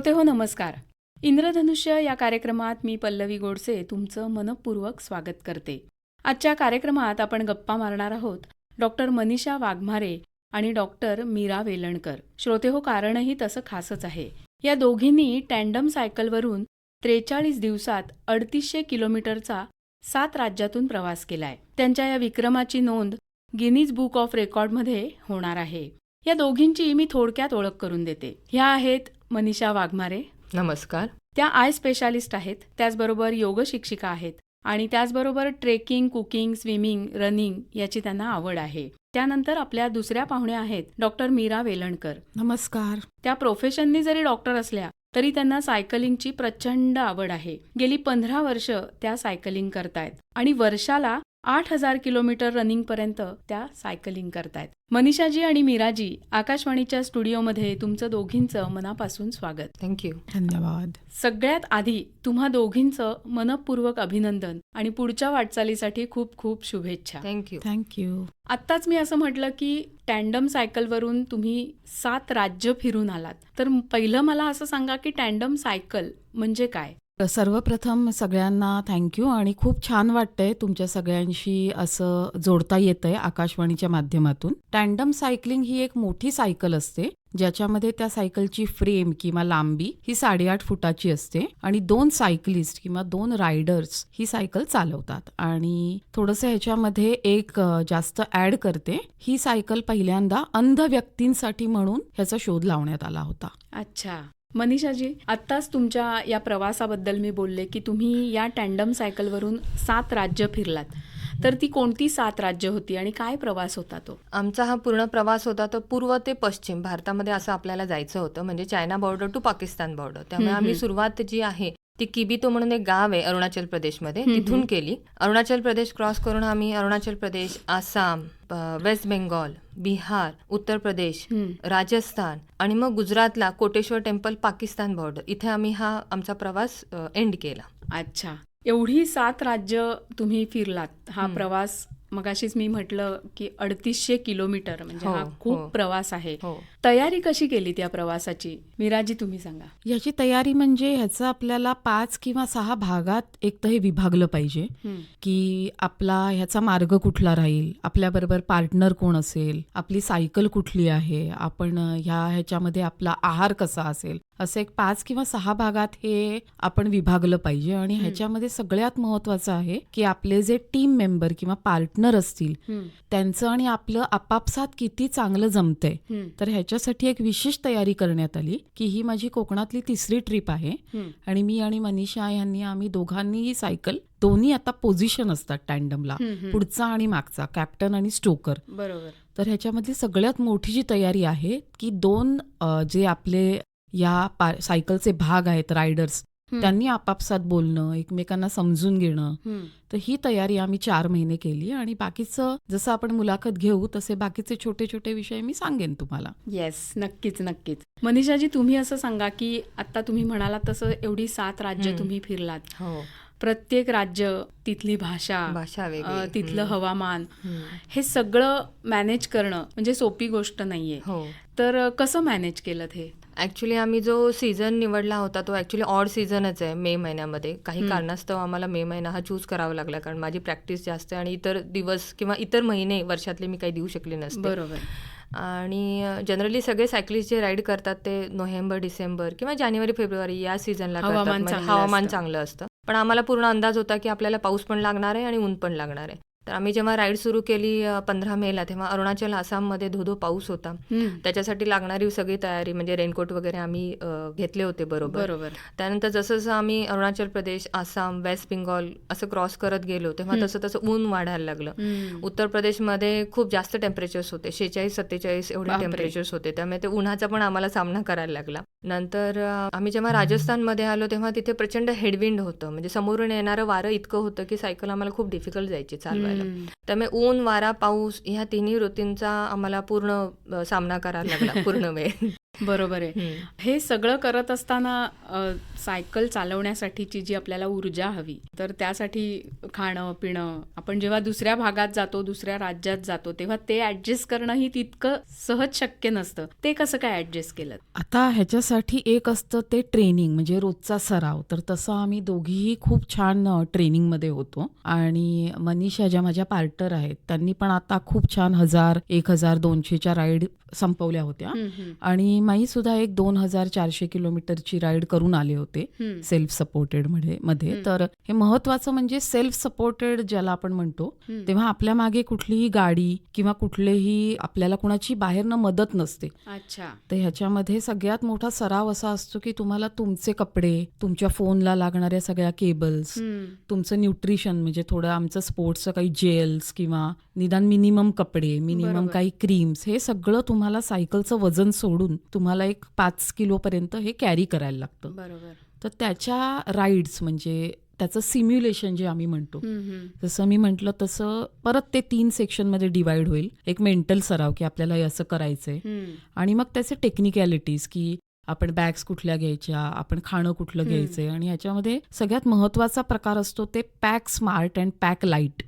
श्रोते हो नमस्कार. इंद्रधनुष्य या कार्यक्रमात मी पल्लवी गोडसे तुमचं मनपूर्वक स्वागत करते. आजच्या कार्यक्रमात आपण गप्पा मारणार आहोत डॉक्टर मनीषा वाघमारे आणि डॉक्टर मीरा वेलणकर. श्रोते हो कारणही तसं खासच आहे. या दोघींनी टँडम सायकलवरून त्रेचाळीस दिवसात अडतीसशे किलोमीटरचा सात राज्यातून प्रवास केलाय. त्यांच्या या विक्रमाची नोंद गिनीज बुक ऑफ रेकॉर्डमध्ये होणार आहे. या दोघींची मी थोडक्यात ओळख करून देते. ह्या आहेत मनीषा वाघमारे. नमस्कार. त्या आय स्पेशालिस्ट आहेत त्याचबरोबर योग शिक्षिका आहेत आणि त्याचबरोबर ट्रेकिंग कुकिंग स्विमिंग रनिंग याची त्यांना आवड आहे. त्यानंतर आपल्या दुसऱ्या पाहुण्या आहेत डॉक्टर मीरा वेलणकर. नमस्कार. त्या प्रोफेशननी जरी डॉक्टर असल्या तरी त्यांना सायकलिंगची प्रचंड आवड आहे. गेली पंधरा वर्ष त्या सायकलिंग करतायत आणि वर्षाला आठ हजार किलोमीटर रनिंग पर्यंत त्या सायकलिंग करतायत. मनीषाजी आणि मीराजी आकाशवाणीच्या स्टुडिओमध्ये तुमचं दोघींचं मनापासून स्वागत. थँक्यू धन्यवाद. सगळ्यात आधी तुम्हा दोघींचं मनपूर्वक अभिनंदन आणि पुढच्या वाटचालीसाठी खूप खूप शुभेच्छा. थँक्यू थँक्यू आत्ताच मी असं म्हटलं की टँडम सायकलवरून तुम्ही सात राज्य फिरून आलात. तर पहिलं मला असं सांगा की टँडम सायकल म्हणजे काय? सर्वप्रथम सगळ्यांना थँक्यू आणि खूप छान वाटतंय तुमच्या सगळ्यांशी असं जोडता येतंय आकाशवाणीच्या माध्यमातून. टँडम सायकलिंग ही एक मोठी सायकल असते ज्याच्यामध्ये त्या सायकलची फ्रेम किंवा लांबी ही साडेआठ फुटाची असते आणि दोन सायकलिस्ट किंवा दोन रायडर्स ही सायकल चालवतात. आणि थोडंसं ह्याच्यामध्ये एक जास्त ऍड करते ही सायकल पहिल्यांदा अंध व्यक्तींसाठी म्हणून ह्याचा शोध लावण्यात आला होता. अच्छा. मनीषाजी आत्ताच तुमच्या या प्रवासाबद्दल मी बोलले की तुम्ही या टँडम सायकलवरून सात राज्य फिरलात. तर ती कोणती सात राज्य होती आणि काय प्रवास होता तो? आमचा हा पूर्ण प्रवास होता तो पूर्व ते पश्चिम. भारतामध्ये असं आपल्याला जायचं होतं म्हणजे China border to Pakistan border. त्यामुळे आम्ही. सुरुवात जी आहे ती किबितो म्हणून एक गाव आहे अरुणाचल प्रदेशमध्ये तिथून. केली अरुणाचल प्रदेश क्रॉस करून आम्ही अरुणाचल प्रदेश आसाम वेस्ट बेंगॉल बिहार उत्तर प्रदेश. राजस्थान आणि मग गुजरातला कोटेश्वर टेम्पल पाकिस्तान बॉर्डर इथे आम्ही हा आमचा प्रवास एंड केला अच्छा एवढी सात राज्य तुम्ही फिरलात हा. प्रवास मगाशीच मी म्हटलं की अडतीसशे किलोमीटर म्हणजे हो, हा खूप हो. प्रवास आहे. हो. तयारी कशी केली त्या प्रवासाची? मीराजी तुम्ही सांगा. याची तयारी म्हणजे ह्याचं आपल्याला पाच किंवा सहा भागात एक तर हे विभागलं पाहिजे. की आपला ह्याचा मार्ग कुठला राहील? आपल्याबरोबर पार्टनर कोण असेल? आपली सायकल कुठली आहे? आपण ह्या ह्याच्यामध्ये आपला आहार कसा असेल? असं एक पाच किंवा सहा भागात हे आपण विभागलं पाहिजे आणि. ह्याच्यामध्ये सगळ्यात महत्वाचं आहे की आपले जे टीम मेंबर किंवा पार्टनर असतील. त्यांचं आणि आपलं आपापसात किती चांगलं जमतंय. तर ह्याच्यासाठी एक विशेष तयारी करण्यात आली की ही माझी कोकणातली तिसरी ट्रिप आहे. आणि मी आणि मनीषा यांनी आम्ही दोघांनीही सायकल दोन्ही आता पोझिशन असतात टँडमला. पुढचा आणि मागचा कॅप्टन आणि स्टोकर बरोबर तर ह्याच्यामधली सगळ्यात मोठी जी तयारी आहे की दोन जे आपले या सायकलचे भाग आहेत रायडर्स. त्यांनी आपापसात बोलणं एकमेकांना समजून घेणं. तर ही तयारी आम्ही चार महिने केली आणि बाकीचं जसं आपण मुलाखत घेऊ तसे बाकीचे छोटे छोटे विषय मी सांगेन तुम्हाला येस नक्कीच नक्कीच मनीषाजी तुम्ही असं सांगा की आता तुम्ही म्हणालात तसं एवढी सात राज्य. तुम्ही फिरलात हो प्रत्येक राज्य तिथली भाषा भाषा तिथलं. हवामान. हे सगळं मॅनेज करणं म्हणजे सोपी गोष्ट नाहीये हो तर कसं मॅनेज केलं हे ॲक्च्युली आम्ही जो सीझन निवडला होता तो ॲक्च्युली ऑड सीझनच आहे मे महिन्यामध्ये. काही. कारणास्तव आम्हाला मे महिना हा चूज करावा लागला कारण माझी प्रॅक्टिस जास्त आहे आणि इतर दिवस किंवा इतर महिने वर्षातले मी काही देऊ शकले नसते. बरोबर. आणि जनरली सगळे सायकलिस्ट जे राईड करतात ते नोव्हेंबर डिसेंबर किंवा जानेवारी फेब्रुवारी या सीझनला करतात. हवामान म्हणजे. चांगलं असतं. पण आम्हाला पूर्ण अंदाज होता की आपल्याला पाऊस पण लागणार आहे आणि ऊन पण लागणार आहे. तर आम्ही जेव्हा राईड सुरू केली पंधरा मेला तेव्हा अरुणाचल आसाममध्ये धोधो पाऊस होता. त्याच्यासाठी लागणारी सगळी तयारी म्हणजे रेनकोट वगैरे आम्ही घेतले होते बरोबर बरोबर त्यानंतर जसं जसं आम्ही अरुणाचल प्रदेश आसाम वेस्ट बेंगॉल असं क्रॉस करत गेलो तेव्हा. तसं तसं ऊन वाढायला लागलं. उत्तर प्रदेशमध्ये खूप जास्त टेम्परेचर्स होते शेहेचाळीस सत्तेचाळीस एवढे. टेम्परेचर्स होते त्यामुळे ते उन्हाचा पण आम्हाला सामना करायला लागला नंतर आम्ही जेव्हा राजस्थानमध्ये आलो तेव्हा तिथे प्रचंड हेडविंड होतं म्हणजे समोरून येणारं वारं इतकं होतं की सायकल आम्हाला खूप डिफिकल्ट जायची चालवायला हम्म. त्यामुळे ऊन वारा पाऊस ह्या तिन्ही ऋतूंचा आम्हाला पूर्ण सामना करायला लागला पूर्ण वेळ बरोबर आहे. हम्म. हे सगळं करत असताना अ, सायकल चालवण्यासाठीची जी आपल्याला ऊर्जा हवी तर त्यासाठी खाणं पिणं आपण जेव्हा दुसऱ्या भागात जातो दुसऱ्या राज्यात जातो तेव्हा ते ऍडजस्ट करणंही तितकं सहज शक्य नसतं. ते कसं काय ऍडजस्ट केलं? आता ह्याच्यासाठी एक असतं ते ट्रेनिंग म्हणजे रोजचा सराव. तर तसं आम्ही दोघीही खूप छान अ, ट्रेनिंगमध्ये होतो. आणि मनीषा ज्या माझ्या पार्टनर आहेत त्यांनी पण आता खूप छान हजार एक हजार दोनशेच्या राईड संपवल्या होत्या. आणि मी सुद्धा एक दोन हजार चारशे किलोमीटरची राईड करून आले होते सेल्फ सपोर्टेडमध्ये मध्ये. तर हे महत्वाचं म्हणजे सेल्फ सपोर्टेड ज्याला आपण म्हणतो. तेव्हा आपल्या मागे कुठलीही गाडी किंवा कुठलेही आपल्याला कुणाची बाहेरनं मदत नसते. अच्छा. तर ह्याच्यामध्ये सगळ्यात मोठा सराव असा असतो की तुम्हाला तुमचे कपडे तुमच्या फोनला लागणाऱ्या सगळ्या केबल्स तुमचं न्यूट्रिशन म्हणजे थोडं आमचं स्पोर्ट्सचं काही जेल्स किंवा निदान मिनिमम कपडे मिनिमम. काही क्रीम्स हे सगळं तुम्हाला सायकलचं वजन सोडून तुम्हाला एक पाच किलो पर्यंत हे कॅरी करायला लागतं. बरोबर. तर त्याच्या राईड्स म्हणजे त्याचं सिम्युलेशन जे आम्ही म्हणतो जसं मी म्हटलं तसं परत ते तीन सेक्शनमध्ये डिवाइड होईल. एक मेंटल सराव की आपल्याला हे असं करायचंय. आणि मग त्याचे टेक्निकॅलिटीज की आपण बॅग्स कुठल्या घ्यायच्या आपण खाणं कुठलं. घ्यायचंय. आणि ह्याच्यामध्ये सगळ्यात महत्त्वाचा प्रकार असतो ते pack smart and pack light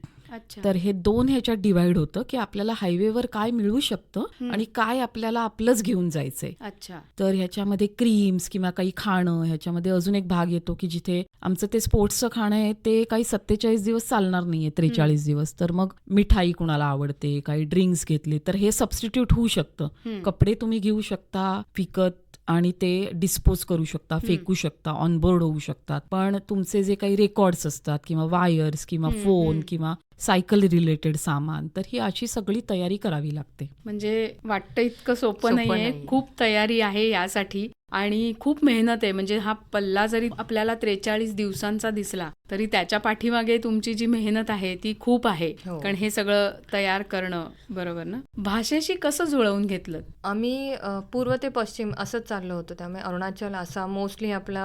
तर हे दोन ह्याच्यात डिवाइड होतं की आपल्याला हायवेवर काय मिळू शकतं. आणि काय आपल्याला आपलंच घेऊन जायचंय. अच्छा. तर ह्याच्यामध्ये क्रीम्स किंवा काही खाणं ह्याच्यामध्ये अजून एक भाग येतो की जिथे आमचं ते स्पोर्ट्सचं खाणं आहे ते काही सत्तेचाळीस दिवस चालणार नाहीये त्रेचाळीस दिवस. तर मग मिठाई कुणाला आवडते काही ड्रिंक्स घेतले तर हे सबस्टिट्यूट होऊ शकतं. कपडे तुम्ही घेऊ शकता विकत आणि ते डिस्पोज करू शकता फेकू शकता ऑनबोर्ड होऊ शकतात. पण तुमचे जे काही रेकॉर्ड्स असतात किंवा वायर्स किंवा फोन. किंवा सायकल रिलेटेड सामान तर ही अशी सगळी तयारी करावी लागते म्हणजे वाटतं इतकं सोपं नाहीये. खूप तयारी आहे यासाठी आणि खूप मेहनत आहे म्हणजे हा पल्ला जरी आपल्याला त्रेचाळीस दिवसांचा दिसला तरी त्याच्या पाठीमागे तुमची जी मेहनत आहे ती खूप आहे हो. कारण हे सगळं तयार करणं बरोबर ना भाषेशी कसं जुळवून घेतलं आम्ही पूर्व ते पश्चिम असंच चाललो होतो त्यामुळे अरुणाचल आसाम मोस्टली आपला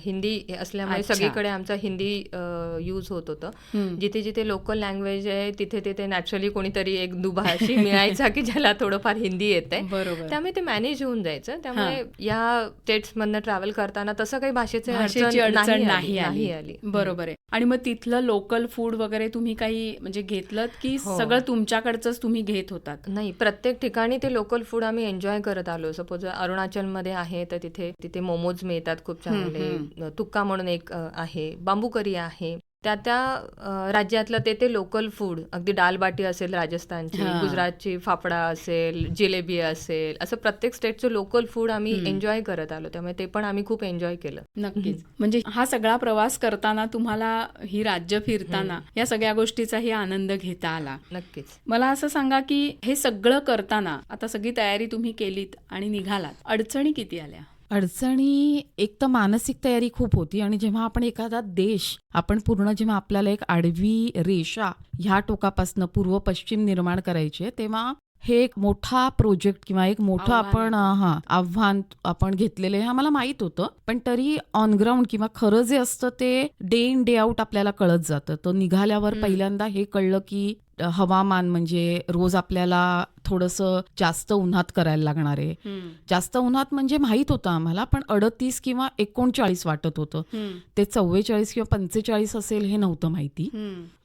हिंदी असल्यामुळे. सगळीकडे आमचा हिंदी यूज होत होतं. जिथे जिथे लोकल लँग्वेज आहे तिथे तिथे नॅचरली कोणीतरी एक दुभाषी मिळायचा की ज्याला थोडंफार हिंदी येते बरोबर. त्यामुळे ते मॅनेज होऊन जायचं. त्यामुळे या स्टेट्स मधनं ट्रॅव्हल करताना तसं काही भाषेचे भाषेची अडचण नाही आली. बरोबर आहे. आणि मग तिथलं लोकल फूड वगैरे तुम्ही काही म्हणजे घेतलं की हो. सगळं तुमच्याकडचंच तुम्ही घेत होतात? नाही प्रत्येक ठिकाणी ते लोकल फूड आम्ही एन्जॉय करत आलो. सपोज अरुणाचलमध्ये आहे तर तिथे तिथे मोमोज मिळतात खूप चांगले. तुक्का म्हणून एक आहे. बांबू करी आहे. त्या त्या राज्यातलं ते ते लोकल फूड अगदी दालबाटी असेल राजस्थानची हा. गुजरातची फाफडा असेल जिलेबी असेल असं प्रत्येक स्टेटचं लोकल फूड आम्ही हम्म. एन्जॉय करत आलो. त्यामुळे ते पण आम्ही खूप एन्जॉय केलं. नक्कीच. म्हणजे हा सगळा प्रवास करताना तुम्हाला ही राज्य फिरताना या सगळ्या गोष्टीचाही आनंद घेता आला. नक्कीच. मला असं सांगा की हे सगळं करताना आता सगळी तयारी तुम्ही केलीत आणि निघालात. अडचणी किती आल्या? अडचणी एक तर मानसिक तयारी खूप होती आणि जेव्हा आपण एखादा देश आपण पूर्ण जेव्हा आपल्याला एक आडवी रेषा ह्या टोकापासनं पूर्व पश्चिम निर्माण करायची आहे, तेव्हा हे एक मोठा प्रोजेक्ट किंवा एक मोठं आपण. हा आव्हान आपण घेतलेलं हे आम्हाला माहीत होतं पण तरी ऑन ग्राउंड किंवा खरं जे असतं ते डे इन डे आउट आपल्याला कळत जातं तर निघाल्यावर. पहिल्यांदा हे कळलं की हवामान म्हणजे रोज आपल्याला थोडंसं जास्त उन्हात करायला लागणार आहे. जास्त उन्हात म्हणजे माहीत होतं आम्हाला पण अडतीस किंवा एकोणचाळीस वाटत होतं. ते चव्वेचाळीस किंवा पंचेचाळीस असेल हे नव्हतं माहिती.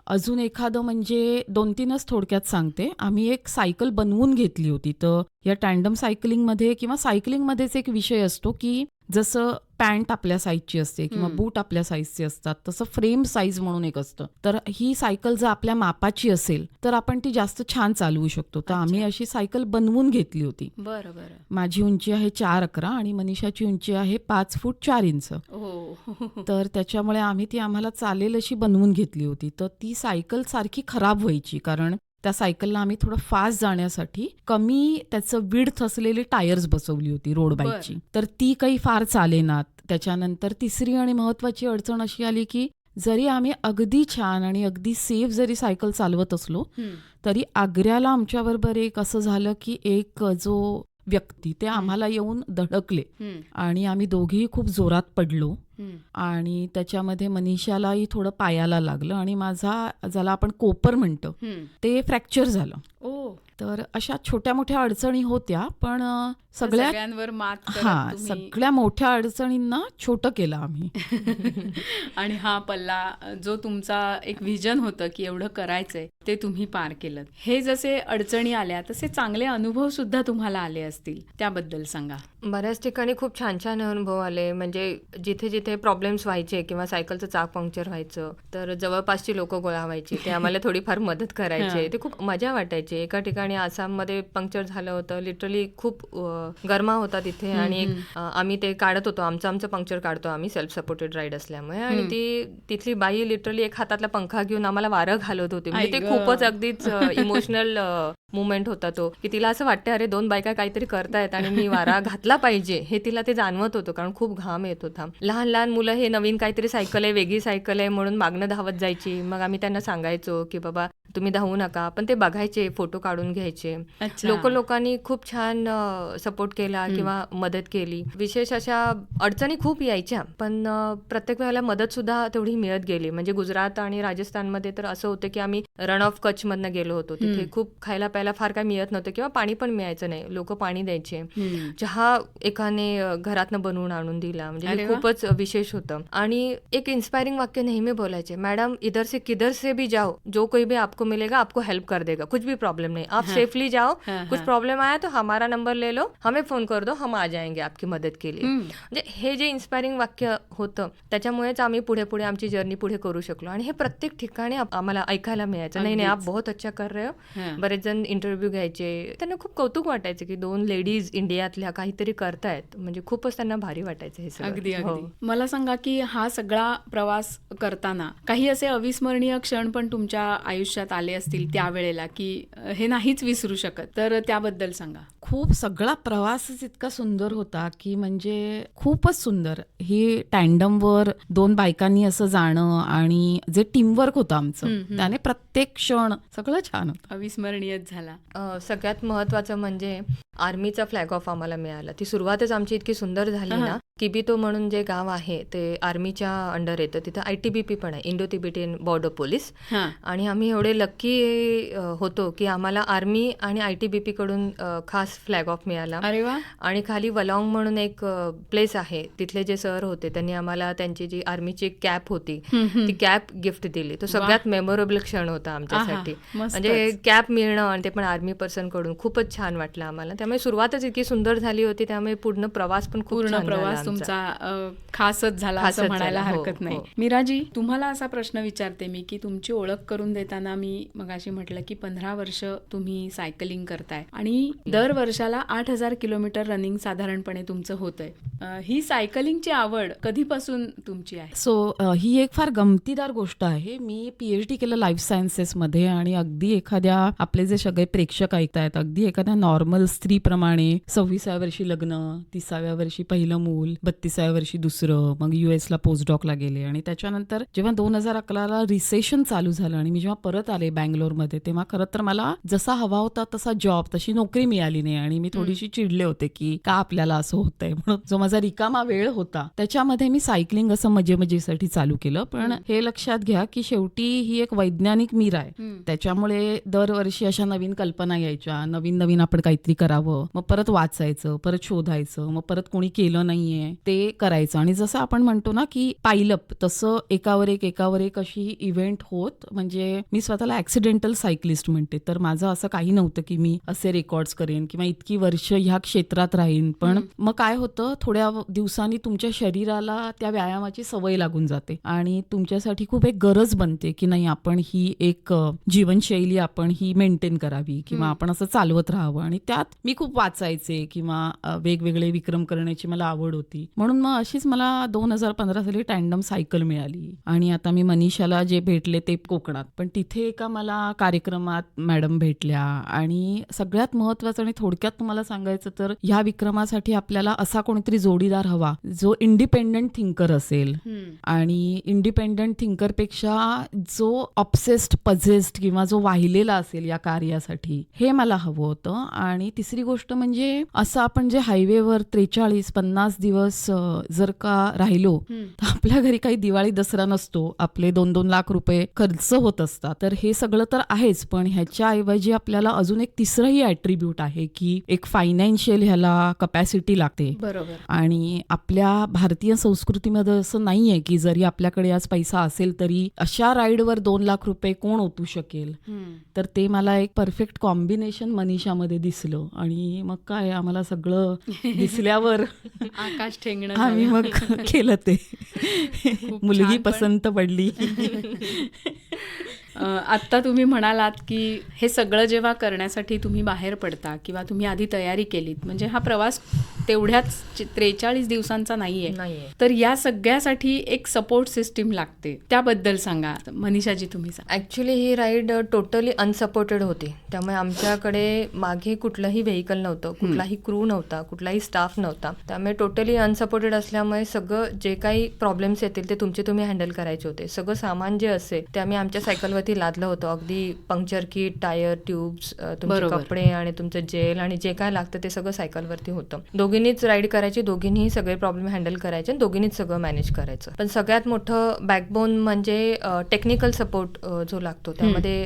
अजून एखादं म्हणजे दोन तीनच थोडक्यात सांगते. आम्ही एक सायकल बनवून घेतली होती. तर या टँडम सायकलिंगमध्ये किंवा सायकलिंगमध्येच एक विषय असतो की जसं पॅन्ट आपल्या साईजची असते किंवा. बूट आपल्या साईजचे असतात तसं फ्रेम साईज म्हणून एक असतं. तर ही सायकल जर आपल्या मापाची असेल तर आपण ती जास्त छान चालवू शकतो. तर आम्ही. अशी सायकल बनवून घेतली होती. बरं बरं. माझी उंची आहे चार अकरा आणि मनीषाची उंची आहे पाच फूट चार इंच. हो. तर त्याच्यामुळे आम्ही ती आम्हाला चालेल अशी बनवून घेतली होती. तर ती सायकल सारखी खराब व्हायची कारण त्या सायकलला आम्ही थोडं फास्ट जाण्यासाठी कमी त्याचं विड्थ असलेली टायर्स बसवली होती रोड. बाईकची. तर ती काही फार चालेनात. त्याच्यानंतर तिसरी आणि महत्वाची अडचण अशी आली की जरी आम्ही अगदी छान आणि अगदी सेफ जरी सायकल चालवत असलो तरी आग्र्याला आमच्याबरोबर एक असं झालं की एक जो व्यक्ती ते आम्हाला येऊन धडकले आणि आम्ही दोघेही खूप जोरात पडलो. आणि त्याच्यामध्ये मनीषालाही थोडं पायाला लागलं आणि माझा ज्याला आपण कोपर म्हणतो. ते फ्रॅक्चर झालं. ओ. तर अशा छोट्या मोठ्या अडचणी होत्या पण सगळ्यांवर मात हा तुम्ही- सगळ्या मोठ्या अडचणींना छोटं केलं आम्ही. आणि हा पल्ला जो तुमचा एक विजन होतं की एवढं करायचंय ते तुम्ही पार केलं. हे जसे अडचणी आल्या तसे चांगले अनुभव सुद्धा तुम्हाला आले असतील. त्याबद्दल सांगा. बऱ्याच ठिकाणी खूप छान छान अनुभव आले. म्हणजे जिथे जिथे प्रॉब्लेम्स व्हायचे किंवा सायकलचं चाक पंक्चर व्हायचं तर जवळपासची लोक गोळा व्हायची ते आम्हाला थोडीफार मदत करायचे. ते खूप मजा वाटायची एका ठिकाणी आसाममध्ये पंक्चर झालं होतं लिटरली खूप गरमा होता तिथे आणि आम्ही ते काढत होतो आमचं आमचं पंक्चर काढतो आम्ही सेल्फ सपोर्टेड राईड असल्यामुळे आणि. ती तिथली बाई लिटरली एक हातातला पंखा घेऊन आम्हाला वारं घालत होती म्हणजे ते. खूपच अगदीच इमोशनल मुवमेंट होता तो की तिला असं वाटतं अरे दोन बायका काहीतरी करतायत आणि मी वारा घातला पाहिजे हे तिला ते जाणवत होतं कारण खूप घाम येत होता. लहान लहान मुलं हे नवीन काहीतरी सायकल आहे वेगळी सायकल आहे म्हणून मागणं धावत जायची. मग आम्ही त्यांना सांगायचो की बाबा तुम्ही धावू नका पण ते बघायचे फोटो काढून घ्यायचे. लोक लोकांनी खूप छान सपोर्ट केला किंवा मदत केली. विशेष अशा अडचणी खूप यायच्या पण प्रत्येक वेळेला मदत सुद्धा तेवढी मिळत गेली. म्हणजे गुजरात आणि राजस्थानमध्ये तर असं होतं की आम्ही रन ऑफ कच्छमधनं गेलो होतो. तिथे. खूप खायला प्यायला फार काय मिळत नव्हतं किंवा पाणी पण मिळायचं नाही लोक पाणी द्यायचे. चहा एकाने घरातनं बनवून आणून दिला म्हणजे. खूपच विशेष होतं आणि एक इन्स्पायरिंग वाक्य नेहमी बोलायचे मॅडम इधर से किधर से भी जाओ जो कोई भी आपको मिलेगा आपको हेल्प कर देगा कुछ भी प्रॉब्लम नहीं आप. सेफली जाओ कुछ. प्रॉब्लम आया तो हमारा नंबर ले लो हमें फोन कर दो हम आ जाएंगे आपकी मदत के लिए. म्हणजे हे जे इन्स्पायरिंग वाक्य होतं त्याच्यामुळेच आम्ही पुढे पुढे आमची जर्नी पुढे करू शकलो आणि हे प्रत्येक ठिकाणी आम्हाला ऐकायला मिळायचं नाही नाही आप. बहुत अच्छा कर रहे हा. बरेच जण इंटरव्ह्यू घ्यायचे त्यांना खूप कौतुक वाटायचं की दोन लेडीज इंडियातल्या काहीतरी करतायत. म्हणजे खूपच त्यांना भारी वाटायचं हे सगळं. अगदी हो. अगदी. मला सांगा की हा सगळा प्रवास करताना काही असे अविस्मरणीय क्षण पण तुमच्या आयुष्यात आले असतील त्यावेळेला की हे नाहीच विसरू शकत. तर त्याबद्दल सांगा. खूप सगळा प्रवासच इतका सुंदर होता की म्हणजे खूपच सुंदर. ही टँडमवर दोन बायकांनी असं जाणं आणि जे टीमवर्क होतं आमचं. त्याने प्रत्येक क्षण सगळं छान होतं. अविस्मरणीयच झाला. झाला. सगळ्यात महत्वाचं म्हणजे आर्मीचा फ्लॅग ऑफ आम्हाला मिळाला. ती सुरुवातच आमची इतकी सुंदर झाली. ना किबितो म्हणून जे गाव आहे ते आर्मीच्या अंडर येतं. तिथं आय टी बी पी पण आहे इंडो तिबेटियन बॉर्डर पोलीस आणि आम्ही एवढे लक्की होतो की आम्हाला आर्मी आणि आय टी बी पी कडून खास फ्लॅग ऑफ मिळाला. आणि खाली वलॉंग म्हणून एक प्लेस आहे. तिथले जे सर होते त्यांनी आम्हाला त्यांची जी आर्मीची कॅप होती. ती कॅप गिफ्ट दिली. तो सगळ्यात मेमोरेबल क्षण होता आमच्यासाठी. म्हणजे कॅप मिळणं आणि ते पण आर्मी पर्सनकडून खूपच छान वाटलं आम्हाला. त्यामुळे सुरुवातच इतकी सुंदर झाली होती त्यामुळे पूर्ण प्रवास पण खूप पूर्ण प्रवास. तुमचा खासच झाला असं म्हणायला हो, हरकत नाही हो. मीराजी तुम्हाला असा प्रश्न विचारते मी की तुमची ओळख करून देताना मी मगाशी म्हटलं की पंधरा वर्ष तुम्ही सायकलिंग करताय आणि दर वर्षाला आठ हजार किलोमीटर रनिंग साधारणपणे तुमचं होतंय ही सायकलिंगची आवड कधीपासून तुमची आहे सो ही एक फार गमतीदार गोष्ट आहे मी पीएच डी केलं लाईफ सायन्सेसमध्ये आणि अगदी एखाद्या आपले जे सगळे प्रेक्षक ऐकतायत अगदी एखाद्या नॉर्मल स्त्रीप्रमाणे सव्वीसाव्या वर्षी लग्न तिसाव्या वर्षी पहिलं मूल बत्तीसाव्या वर्षी दुसरं मग युएसला पोस्टडॉकला गेले. आणि त्याच्यानंतर जेव्हा दोन हजार अकराला रिसेशन चालू झालं आणि मी जेव्हा परत आले बँगलोरमध्ये तेव्हा खरं तर मला जसा हवा होता तसा जॉब तशी नोकरी मिळाली नाही. आणि मी थोडीशी चिडले होते की का आपल्याला असं होतंय? म्हणून जो माझा रिकामा वेळ होता त्याच्यामध्ये मी सायकलिंग असं मजे मजेसाठी चालू केलं. पण हे लक्षात घ्या की शेवटी ही एक वैज्ञानिक मीर आहे. त्याच्यामुळे दरवर्षी अशा नवीन कल्पना यायच्या. नवीन नवीन आपण काहीतरी करावं मग परत वाचायचं परत शोधायचं मग परत कोणी केलं नाहीये ते करायचं. आणि जसं आपण म्हणतो ना की पायलप तसं एकावर एक एकावर एक अशी इव्हेंट होत. म्हणजे मी स्वतःला ऍक्सिडेंटल सायकलिस्ट म्हणते. तर माझं असं काही नव्हतं की मी असे रेकॉर्ड्स करेन किंवा इतकी वर्ष ह्या क्षेत्रात राहीन. पण मग काय होतं थोड्या दिवसांनी तुमच्या शरीराला त्या व्यायामाची सवय लागून जाते. आणि तुमच्यासाठी खूप एक गरज बनते की नाही आपण ही एक जीवनशैली आपण ही मेंटेन करावी किंवा आपण असं चालवत राहावं. आणि त्यात मी खूप वाचायचे किंवा वेगवेगळे विक्रम करण्याची मला आवड होती. म्हणून मग अशीच मला दोन हजार पंधरा साली टँडम सायकल मिळाली. आणि आता मी मनीषाला जे भेटले ते कोकणात. पण तिथे एका मला कार्यक्रमात मॅडम भेटल्या. आणि सगळ्यात महत्वाचं आणि थोडक्यात तुम्हाला सांगायचं तर ह्या विक्रमासाठी आपल्याला असा कोणीतरी जोडीदार हवा जो इंडिपेंडंट थिंकर असेल. आणि इंडिपेंडंट थिंकरपेक्षा जो ऑब्सेस्ड पझेस्ड किंवा जो वाहिलेला असेल या कार्यासाठी हे मला हवं होतं. आणि तिसरी पहिली गोष्ट म्हणजे असं आपण जे हायवेवर त्रेचाळीस पन्नास दिवस जर का राहिलो. तर आपल्या घरी काही दिवाळी दसरा नसतो. आपले दोन दोन लाख रुपये खर्च होत असतात. तर हे सगळं तर आहेच पण ह्याच्याऐवजी आपल्याला अजून एक तिसरंही ॲट्रीब्यूट आहे की एक फायनान्शियल ह्याला कपॅसिटी लागते. बरोबर. आणि आपल्या भारतीय संस्कृतीमध्ये असं नाहीये की जरी आपल्याकडे आज पैसा असेल तरी अशा राईडवर दोन लाख रुपये कोण ओतू शकेल. तर ते मला एक परफेक्ट कॉम्बिनेशन मनीषामध्ये दिसलं. आणि मग काय आम्हाला सगळं दिसल्यावर आकाश ठेंगणं आम्ही. मग केलं ते. मुलगी पसंत पडली. आत्ता तुम्ही म्हणालात की हे सगळं जेव्हा करण्यासाठी तुम्ही बाहेर पडता किंवा तुम्ही आधी तयारी केलीत म्हणजे हा प्रवास तेवढ्याच त्रेचाळीस दिवसांचा नाहीये. तर या सगळ्यासाठी एक सपोर्ट सिस्टीम लागते. त्याबद्दल सांगा मनीषाजी तुम्ही सांगा. ॲक्च्युली ही राईड टोटली अनसपोर्टेड होती. त्यामुळे आमच्याकडे मागे कुठलंही व्हेकल नव्हतं कुठलाही क्रू नव्हता कुठलाही स्टाफ नव्हता. त्यामुळे टोटली अनसपोर्टेड असल्यामुळे सगळं जे काही प्रॉब्लेम्स येतील ते तुमचे तुम्ही हँडल करायचे होते. सगळं सामान जे असेल ते आम्ही आमच्या सायकलवरती लादलं होतं. अगदी पंक्चर किट टायर ट्यूब्स तुमचे. कपडे आणि तुमचं जेल आणि जे काय लागतं ते सगळं सायकलवरती होतं. दोघींनीच राईड करायची दोघींनीही सगळे प्रॉब्लेम हँडल करायचे आणि दोघींनीच सगळं मॅनेज करायचं. पण सगळ्यात मोठं बॅकबोन म्हणजे टेक्निकल सपोर्ट जो लागतो. त्यामध्ये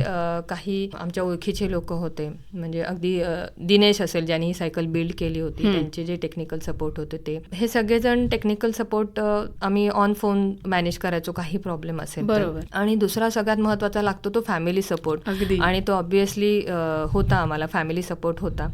काही आमच्या ओळखीचे लोक होते. म्हणजे अगदी दिनेश असेल ज्यांनी ही सायकल बिल्ड केली होती. त्यांचे जे टेक्निकल सपोर्ट होते ते. हे सगळेजण टेक्निकल सपोर्ट आम्ही ऑन फोन मॅनेज करायचो. काही प्रॉब्लेम असेल. बरोबर. आणि दुसरा सगळ्यात महत्त्वाचा लागतो तो फॅमिली सपोर्ट आणि तो ऑब्विसली होता आम्हाला फॅमिली सपोर्ट होता.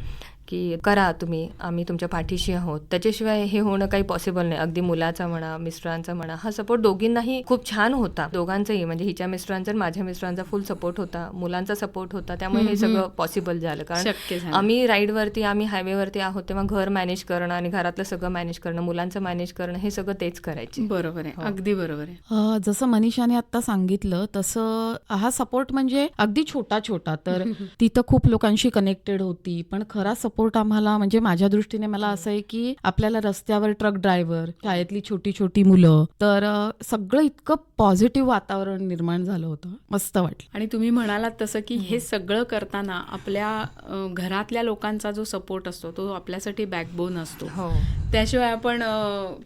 की करा तुम्ही आम्ही तुमच्या पाठीशी आहोत. त्याच्याशिवाय हे होणं काही पॉसिबल नाही. अगदी मुलाचा म्हणा मिस्टरांचा म्हणा हा सपोर्ट दोघींनाही खूप छान होता. दोघांचाही म्हणजे हिच्या मिस्टरांचा आणि माझ्या मिस्टरांचा फुल सपोर्ट होता. मुलांचा सपोर्ट होता. त्यामुळे हे सगळं. पॉसिबल झालं. कारण आम्ही राईडवरती आम्ही हायवेवरती आहोत तेव्हा घर मॅनेज करणं आणि घरातलं सगळं मॅनेज करणं मुलांचं मॅनेज करणं हे सगळं तेच करायचे. बरोबर आहे. हो. अगदी बरोबर आहे. जसं मनीषाने आता सांगितलं तसं हा सपोर्ट म्हणजे अगदी छोटा छोटा तर ती तर खूप लोकांशी कनेक्टेड होती पण खरा सपोर्ट आम्हाला म्हणजे माझ्या दृष्टीने मला असं आहे की आपल्याला रस्त्यावर ट्रक ड्रायव्हर शाळेतली छोटी छोटी मुलं तर सगळं इतकं पॉझिटिव्ह वातावरण निर्माण झालं होतं. मस्त वाटलं. आणि तुम्ही म्हणालात तसं की हे सगळं करताना आपल्या घरातल्या लोकांचा जो सपोर्ट असतो तो आपल्यासाठी बॅकबोन असतो. हो. त्याशिवाय आपण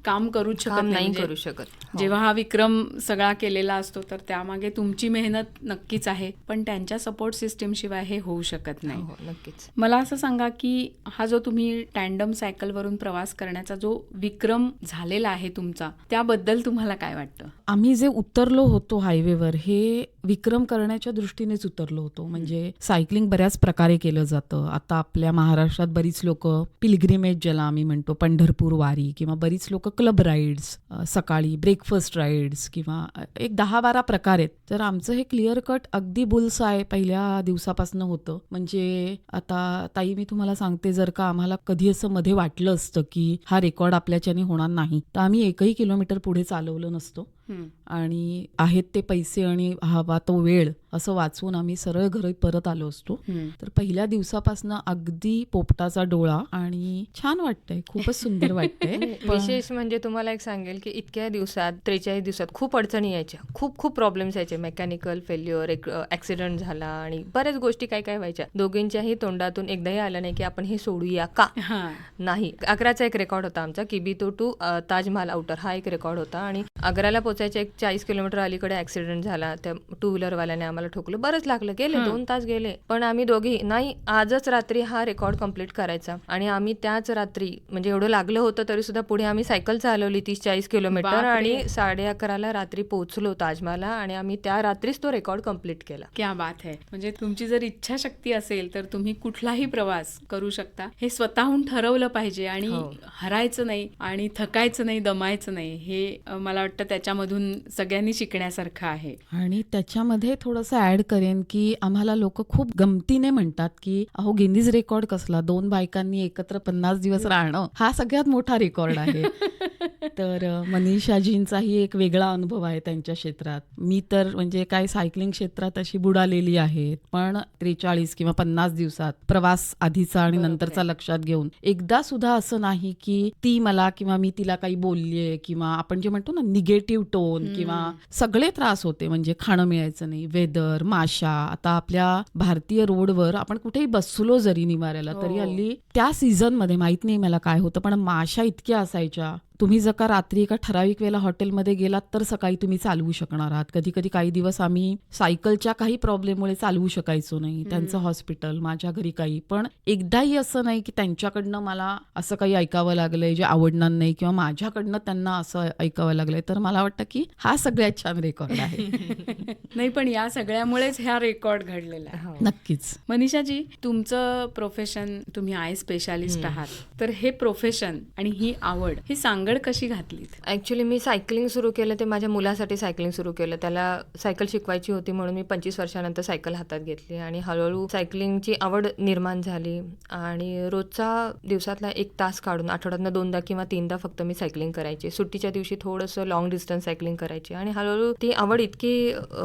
काम करूच शकत काम नाही म्हणजे करू शकत. हो. जेव्हा हा विक्रम सगळा केलेला असतो तर त्यामागे तुमची मेहनत नक्कीच आहे. पण त्यांच्या सपोर्ट सिस्टीम शिवाय हे होऊ शकत नाही. हो, हो, नक्कीच. मला असं सांगा की हा जो तुम्ही टँडम सायकलवरून प्रवास करण्याचा जो विक्रम झालेला आहे तुमचा त्याबद्दल तुम्हाला काय वाटतं? आम्ही जे उतरलो होतो हायवेवर हे विक्रम करण्याच्या दृष्टीनेच उतरलो होतो. म्हणजे सायकलिंग बऱ्याच प्रकारे केलं जातं. आता आपल्या महाराष्ट्रात बरीच लोक पिलग्रिमेज ज्याला आम्ही म्हणतो पंढरपूर वारी किंवा बरीच लोक क्लब राईड्स सकाळी ब्रेकफास्ट राईड्स किंवा एक दहा बारा प्रकार आहेत. तर आमचं हे क्लिअर कट अगदी बुल्स आहे पहिल्या दिवसापासून होतं. म्हणजे आता ताई मी तुम्हाला सांगते जर का आम्हाला कधी असं मध्ये वाटलं असतं की हा रेकॉर्ड आपल्याच्याने होणार नाही. तर आम्ही एकही किलोमीटर पुढे चालवलं नसतो. आणि आहेत ते पैसे आणि हवा तो वेळ असं वाचून आम्ही सरळ घरी परत आलो असतो. तर पहिल्या दिवसापासून अगदी पोपटाचा डोळा आणि छान वाटतंय खूपच सुंदर वाटतंय. पण- विशेष म्हणजे तुम्हाला एक सांगेल की इतक्या दिवसात त्रेचाळीस दिवसात खूप अडचणी यायच्या. खूप खूप प्रॉब्लेम्स यायचे. मेकॅनिकल फेल्युअर एक ऍक्सिडेंट झाला आणि बऱ्याच गोष्टी काय काय व्हायच्या. दोघींच्याही तोंडातून एकदाही आलं नाही की आपण हे सोडूया का? हा. नाही. अकराचा एक रेकॉर्ड होता आमचा Kibithu to uh, Taj Mahal outer हा एक रेकॉर्ड होता आणि आग्र्याला पोचायच्या एक चाळीस किलोमीटर अलीकडे ऍक्सिडेंट झाला. त्या टू व्हीलरवाल्याने आम्हाला ठोकलं. बरंच लागलं. गेले. दोन तास गेले. पण आम्ही दोघी नाही आजच रात्री हा रेकॉर्ड कंप्लीट करायचा. आणि आम्ही त्याच रात्री म्हणजे एवढं लागलं होतं तरी सुद्धा पुढे आम्ही सायकल चालवली तीस चाळीस किलोमीटर. आणि साडे अकराला रात्री पोहोचलो ताजमहाला आणि आम्ही त्या रात्रीच तो रेकॉर्ड कंप्लीट केला. क्या बात आहे म्हणजे तुमची जर इच्छाशक्ती असेल तर तुम्ही कुठलाही प्रवास करू शकता. हे स्वतःहून ठरवलं पाहिजे आणि हो. हरायचं नाही आणि थकायचं नाही दमायचं नाही. हे मला वाटतं त्याच्यामधून सगळ्यांनी शिकण्यासारखं आहे. आणि त्याच्यामध्ये थोडंसं ऍड करेन की आम्हाला लोक खूप गमतीने म्हणतात की अहो गिनीज रेकॉर्ड कसला? दोन बायकांनी एकत्र पन्नास दिवस राहणं? हा सगळ्यात मोठा रेकॉर्ड आहे. तर मनीषाजींचाही एक वेगळा अनुभव आहे त्यांच्या क्षेत्रात. मी तर म्हणजे काय सायकलिंग क्षेत्रात अशी बुडालेली आहे पण त्रेचाळीस किंवा पन्नास दिवसात प्रवास आधीचा आणि नंतरचा. लक्षात घेऊन. एकदा सुद्धा असं नाही की ती मला किंवा मी तिला काही बोललीये किंवा आपण जे म्हणतो ना निगेटिव्ह टोन किंवा सगळे त्रास होते म्हणजे खाणं मिळायचं नाही वेदर माशा. आता आपल्या भारतीय रोडवर आपण कुठेही बसलो जरी निवाऱ्याला तरी हो. हल्ली त्या सीझनमध्ये माहीत नाही मला काय होतं पण माशा इतक्या असायच्या. तुम्ही जर का रात्री एका ठराविक वेळेला हॉटेलमध्ये गेलात तर सकाळी तुम्ही चालवू शकणार आहात. कधी कधी काही दिवस आम्ही सायकलच्या काही प्रॉब्लेममुळे चालवू शकायचो नाही. त्यांचं हॉस्पिटल माझ्या घरी काही. पण एकदाही असं नाही की त्यांच्याकडनं मला असं काही ऐकावं लागलंय जे आवडणार नाही किंवा माझ्याकडनं त्यांना असं ऐकावं लागलंय तर मला वाटतं की हा सगळ्यात छान रेकॉर्ड आहे. नाही पण या सगळ्यामुळेच ह्या रेकॉर्ड घडलेला आहे. हो. नक्कीच. मनीषाजी तुमचं प्रोफेशन तुम्ही आय स्पेशालिस्ट आहात. तर हे प्रोफेशन आणि ही आवड ही सांगड कशी घातलीत? ऍक्च्युली मी सायकलिंग सुरू केलं ते माझ्या मुलासाठी सायकलिंग सुरू केलं. त्याला सायकल शिकवायची होती म्हणून मी पंचवीस वर्षानंतर सायकल हातात घेतली आणि हळूहळू सायकलिंगची आवड निर्माण झाली. आणि रोजचा दिवसातला एक तास काढून आठवड्यातनं दोनदा किंवा तीनदा फक्त मी सायकलिंग करायची. सुट्टीच्या दिवशी थोडंसं लॉंग डिस्टन्स सायकलिंग करायची. आणि हळूहळू ती आवड इतकी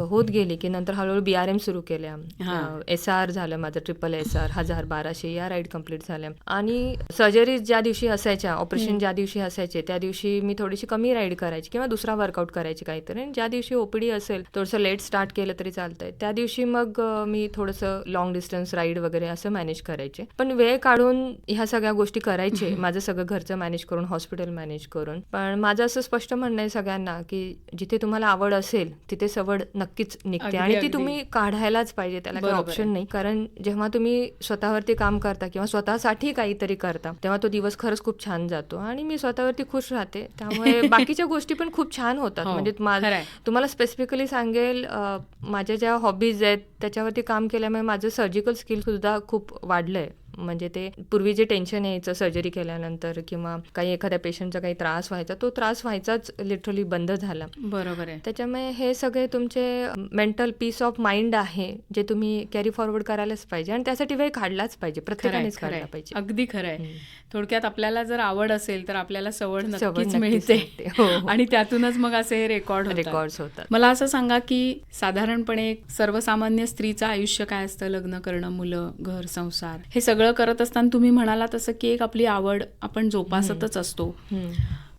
होत गेली की नंतर हळूहळू बी आर एम सुरू केल्या. एस आर झालं माझं ट्रिपल एस आर हजार बाराशे या राईड कंप्लीट झाल्या. आणि सर्जरी ज्या दिवशी असायच्या ऑपरेशन ज्या दिवशी असायचे त्या दिवशी मी थोडीशी कमी राईड करायची किंवा दुसरा वर्कआउट करायची काहीतरी. आणि ज्या दिवशी ओपीडी असेल थोडंसं लेट स्टार्ट केलं तरी चालतंय. त्या दिवशी मग मी थोडंसं लॉंग डिस्टन्स राईड वगैरे असं मॅनेज करायचे. पण वेळ काढून ह्या सगळ्या गोष्टी करायचे. माझं सगळं घरचं मॅनेज करून हॉस्पिटल मॅनेज करून. पण माझं असं स्पष्ट म्हणणं आहे सगळ्यांना की जिथे तुम्हाला आवड असेल तिथे सवड नक्कीच निघते. आणि ती. तुम्ही काढायलाच पाहिजे. त्याला काही. ऑप्शन नाही. कारण जेव्हा तुम्ही स्वतःवरती काम करता किंवा स्वतःसाठी काहीतरी करता तेव्हा तो दिवस खरंच खूप छान जातो. आणि मी स्वतःवरती खुश राहते. त्यामुळे बाकीच्या गोष्टी पण खूप छान होतात. हो, म्हणजे. तुम्हाला स्पेसिफिकली सांगेल माझ्या ज्या हॉबीज आहेत त्याच्यावरती काम केल्यामुळे माझं सर्जिकल स्किल सुद्धा खूप वाढलंय. म्हणजे ते पूर्वी जे टेन्शन यायचं सर्जरी केल्यानंतर किंवा काही एखाद्या पेशंटचा काही त्रास व्हायचा तो त्रास व्हायचाच लिटरली बंद झाला बरोबर आहे त्याच्यामुळे हे सगळे तुमचे मेंटल पीस ऑफ माइंड आहे जे तुम्ही कॅरी फॉरवर्ड करायलाच पाहिजे आणि त्यासाठी वेळ काढलाच पाहिजे प्रत्येकानेच खरंय. काढला पाहिजे अगदी खरंय हम्म. थोडक्यात आपल्याला जर आवड असेल तर आपल्याला सवड नक्कीच मिळते. हो, हो. आणि त्यातूनच मग असे हे रेकॉर्ड होतात मला असं सांगा की साधारणपणे एक सर्वसामान्य स्त्रीचं आयुष्य काय असतं लग्न करणं मुलं घर संसार हे सगळं करत असताना तुम्ही म्हणाला तसं की एक आपली आवड आपण जोपासतच असतो.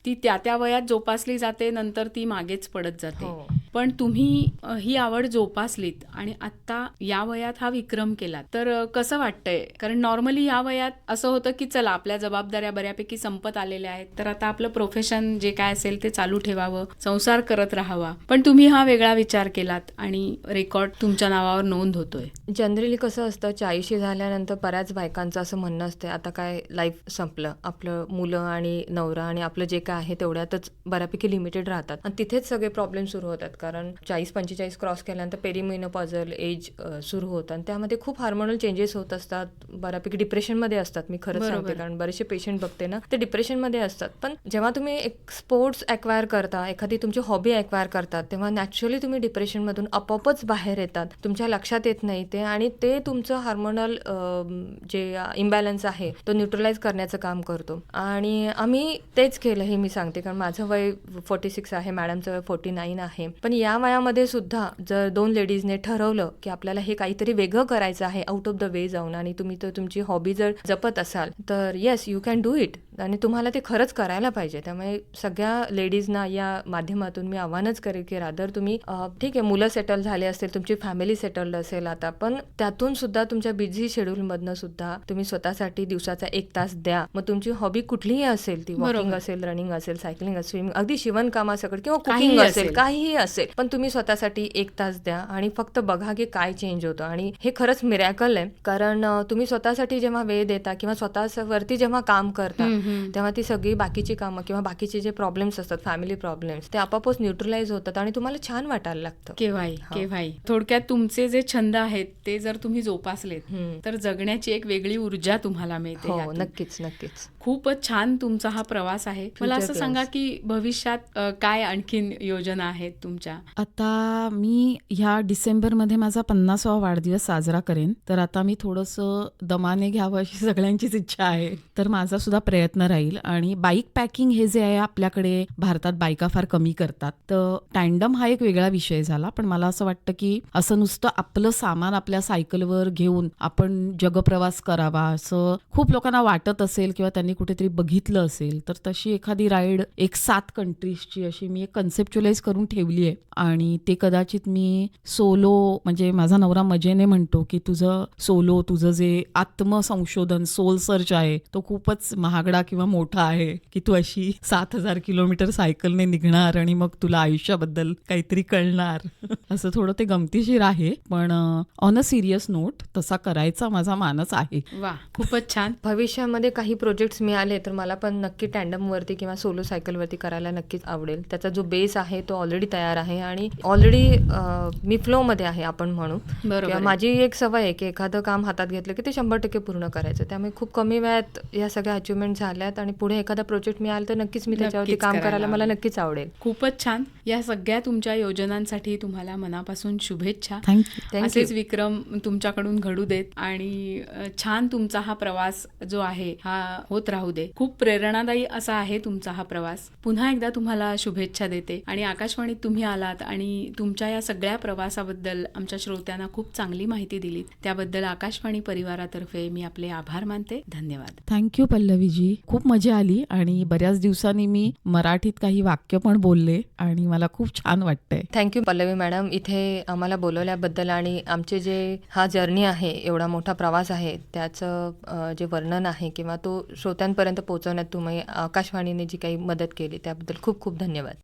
ती त्या त्या वयात जोपासली जाते नंतर ती मागेच पडत जाते. हो. पण तुम्ही ही आवड जोपासलीत आणि आता या वयात हा विक्रम केलात. तर कसं वाटतंय? कारण नॉर्मली या वयात असं होतं की चला आपल्या जबाबदाऱ्या बऱ्यापैकी संपत आलेल्या आहेत. तर आता आपलं प्रोफेशन जे काय असेल ते चालू ठेवावं संसार करत राहावा. पण तुम्ही हा वेगळा विचार केलात आणि रेकॉर्ड तुमच्या नावावर नोंद होतोय. जनरली कसं असतं चाळीशी झाल्यानंतर बऱ्याच बायकांचं असं म्हणणं असते आता काय लाईफ संपलं. आपलं मुलं आणि नवरा आणि आपलं जे काय आहे तेवढ्यातच बऱ्यापैकी लिमिटेड राहतात. आणि तिथेच सगळे प्रॉब्लेम सुरू होतात. कारण चाळीस पंचेचाळीस क्रॉस केल्यानंतर पेरिमिनोपॉझल एज सुरू होतं. आणि त्यामध्ये खूप हार्मोनल चेंजेस होत असतात. बऱ्यापैकी डिप्रेशनमध्ये असतात. मी खरंच. सांगते. कारण बरेचसे पेशंट बघते ना ते डिप्रेशनमध्ये असतात. पण जेव्हा तुम्ही एक स्पोर्ट्स अक्वायर करता एखादी तुमची हॉबी अक्वायर करतात तेव्हा नॅचरली तुम्ही डिप्रेशनमधून आपोआपच बाहेर येतात. तुमच्या लक्षात येत नाही ते. आणि ते तुमचं हार्मोनल जे इम्बॅलन्स आहे तो न्यूट्रलाइज करण्याचं काम करतो. आणि आम्ही तेच केलं. हे मी सांगते कारण माझं वय फोर्टी सिक्स आहे मॅडमचं वय फोर्टी नाईन आहे. पण या वयामध्ये सुद्धा जर दोन लेडीजने ठरवलं की आपल्याला हे काहीतरी वेगळं करायचं आहे आउट ऑफ द वे जाऊन आणि तुम्ही तर तुमची हॉबी जर जपत असाल तर yes you can do it आणि तुम्हाला ते खरंच करायला पाहिजे त्यामुळे सगळ्या लेडीजना या माध्यमातून मी आव्हानच करेल की रादर तुम्ही ठीक आहे मुलं सेटल झाले असतील तुमची फॅमिली सेटल्ड असेल आता पण त्यातून सुद्धा तुमच्या बिझी शेड्यूलमधनं सुद्धा तुम्ही स्वतःसाठी दिवसाचा एक तास द्या मग तुमची हॉबी कुठलीही असेल ती वॉकिंग. असेल रनिंग असेल सायकलिंग असेल स्विमिंग अगदी शिवणकामासकट किंवा काहीही कुकिंग असेल असेल. काहीही असेल पण तुम्ही स्वतःसाठी एक तास द्या आणि फक्त बघा की काय चेंज होतं आणि हे खरंच मिरॅकल आहे कारण तुम्ही स्वतःसाठी जेव्हा वेळ देता किंवा स्वतःवरती जेव्हा काम करता. तेव्हा ती सगळी बाकीची कामं किंवा बाकीचे जे प्रॉब्लेम्स असतात फॅमिली प्रॉब्लेम्स ते आपापच न्यूट्रलाइज होतात आणि तुम्हाला छान वाटायला लागतं केव्हाही. केव्हाही थोडक्यात तुमचे जे छंद आहेत ते जर तुम्ही जोपासलेत. तर जगण्याची एक वेगळी ऊर्जा तुम्हाला मिळते हो. नक्कीच नक्कीच खूपच छान तुमचा हा प्रवास आहे मला असं. सांगा की भविष्यात काय आणखीन योजना आहेत तुमच्या आता मी ह्या डिसेंबरमध्ये माझा पन्नासावा वाढदिवस साजरा करेन तर आता मी थोडंसं दमाने घ्यावं अशी सगळ्यांचीच इच्छा आहे तर माझा सुद्धा प्रयत्न प्रयत्न राहील. आणि बाईक पॅकिंग हे जे आहे आपल्याकडे भारतात बायका फार कमी करतात. तर टँडम हा एक वेगळा विषय झाला. पण मला असं वाटतं की असं नुसतं आपलं सामान आपल्या सायकलवर घेऊन आपण जगप्रवास करावा असं खूप लोकांना वाटत असेल किंवा त्यांनी कुठेतरी बघितलं असेल तर तशी एखादी राईड एक सात कंट्रीजची अशी मी एक कन्सेप्च्युलाइज करून ठेवली आहे. आणि ते कदाचित मी सोलो म्हणजे माझा नवरा मजेने म्हणतो की तुझं सोलो तुझं जे आत्मसंशोधन सोल सर्च आहे तो खूपच महागडा किंवा मोठा आहे की तू अशी सात हजार किलोमीटर सायकलने निघणार आणि मग तुला आयुष्याबद्दल काहीतरी कळणार? असं थोडं ते गमतीशीर आहे. पण ऑन अ सिरियस नोट तसा करायचा माझा मानस आहे. वा खूपच छान. भविष्यामध्ये काही प्रोजेक्ट्स मिळाले तर मला पण नक्की टँडमवरती किंवा सोलो सायकलवरती करायला नक्कीच आवडेल. त्याचा जो बेस आहे तो ऑलरेडी तयार आहे आणि ऑलरेडी मी फ्लोमध्ये आहे आपण म्हणू. बरोबर. माझी एक सवय आहे की एखादं काम हातात घेतलं की ते शंभर टक्के पूर्ण करायचं. त्यामुळे खूप कमी वेळात या सगळ्या अचिव्हमेंट झाल्यात आणि पुढे एखादा प्रोजेक्ट मिळाला तर नक्कीच मी त्याच्यावरती काम करायला मला. नक्कीच आवडेल. खूपच छान. या सगळ्या तुमच्या योजनांसाठी तुम्हाला मनापासून शुभेच्छा. असेच. विक्रम तुमच्याकडून घडू देत आणि छान तुमचा हा प्रवास जो आहे हा होत राहू दे. खूप प्रेरणादायी असा आहे तुमचा हा प्रवास. पुन्हा एकदा तुम्हाला शुभेच्छा देते आणि आकाशवाणीत तुम्ही आलात आणि तुमच्या या सगळ्या प्रवासाबद्दल आमच्या श्रोत्यांना खूप चांगली माहिती दिलीत. त्याबद्दल आकाशवाणी परिवारातर्फे मी आपले आभार मानते. धन्यवाद. Thank you Pallaviji. खूप मजा आली आणि बऱ्याच दिवसांनी मी मराठीत काही वाक्य पण बोलले आणि मला खूप छान वाटतंय. Thank you Pallavi madam. इथे आम्हाला बोलवल्याबद्दल आणि आमचे जे हा जर्नी आहे एवढा मोठा प्रवास आहे त्याचं जे वर्णन आहे किंवा तो श्रोत्यांपर्यंत पोहोचवण्यात तुम्ही आकाशवाणीने जी काही मदत केली त्याबद्दल खूप खूप धन्यवाद.